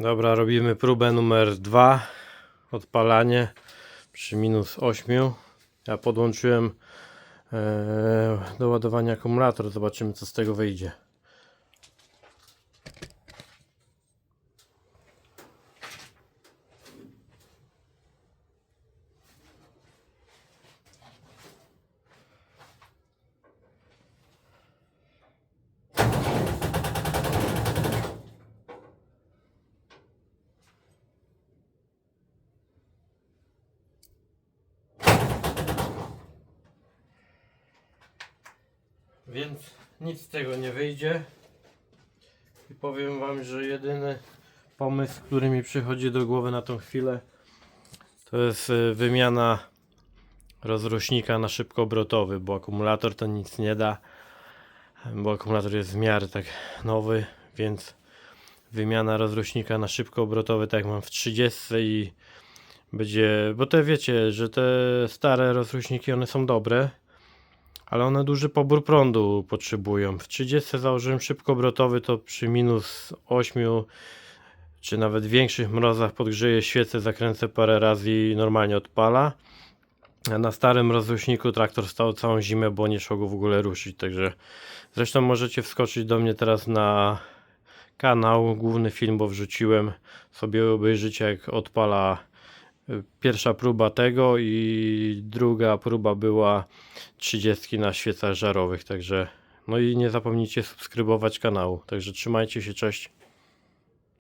Dobra, robimy próbę numer dwa. Odpalanie przy minus 8. Ja podłączyłem e, do ładowania akumulator. Zobaczymy co z tego wyjdzie. Więc nic z tego nie wyjdzie. I powiem Wam, że jedyny pomysł, który mi przychodzi do głowy na tą chwilę, to jest y, wymiana rozrusznika na szybkoobrotowy, bo akumulator to nic nie da, bo akumulator jest w miarę tak nowy, więc wymiana rozrusznika na szybkoobrotowy, tak mam w 30 i będzie, bo te wiecie, że te stare rozruśniki one są dobre, ale one duży pobór prądu potrzebują. W 30 założyłem szybkoobrotowy, to przy minus 8 czy nawet większych mrozach podgrzeję świecę, zakręcę parę razy i normalnie odpala. A na starym rozruszniku traktor stał całą zimę, bo nie szło go w ogóle ruszyć. Także zresztą możecie wskoczyć do mnie teraz na kanał, główny film, bo wrzuciłem sobie obejrzycie jak odpala pierwsza próba tego i druga próba była 30 na świecach żarowych, także no i nie zapomnijcie subskrybować kanału. Także trzymajcie się, cześć.